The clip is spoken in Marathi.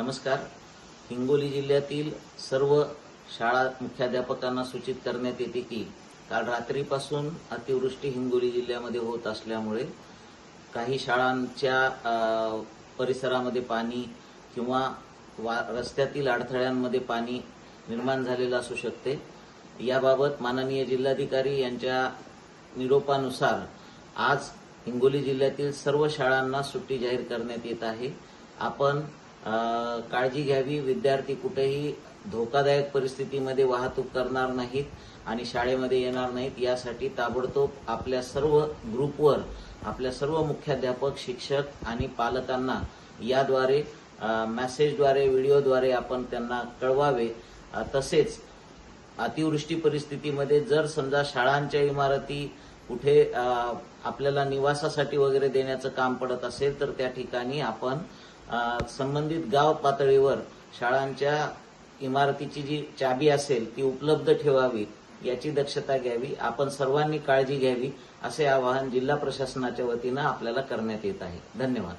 नमस्कार. हिंगोली जिल्ह्यातील सर्व शाळा मुख्याध्यापकांना सूचित करण्यात येते की काल रात्रीपासून अतिवृष्टी हिंगोली जिल्ह्यामध्ये होत असल्यामुळे काही शाळांच्या परिसरामध्ये पाणी किंवा वा रस्त्यातील अडथळ्यांमध्ये पाणी निर्माण झालेलं असू शकते. याबाबत माननीय जिल्हाधिकारी यांच्या निरोपानुसार आज हिंगोली जिल्ह्यातील सर्व शाळांना सुट्टी जाहीर करण्यात येत आहे. आपण काळजी घ्यावी. विद्यार्थी कुठेही धोकादायक परिस्थितीमध्ये वाहतूक करणार नाहीत आणि शाळेमध्ये येणार नाहीत. यासाठी ताबडतोब आपल्या सर्व ग्रुपवर आपल्या सर्व मुख्याध्यापक शिक्षक आणि पालकांना याद्वारे मेसेजद्वारे व्हिडिओद्वारे आपण त्यांना कळवावे. तसेच अतिवृष्टी परिस्थितीमध्ये जर समजा शाळांच्या इमारती कुठे आपल्याला निवासासाठी वगैरे देण्याचं काम पडत असेल तर त्या ठिकाणी आपण संबंधित गाव पातळीवर शाळांच्या इमारतीची जी चाबी असेल ती उपलब्ध ठेवावी याची दक्षता घ्यावी आपण सर्वांनी काळजी घ्यावी असे आवाहन जिल्हा प्रशासनाच्या वतीनं आपल्याला करण्यात येत आहे. धन्यवाद.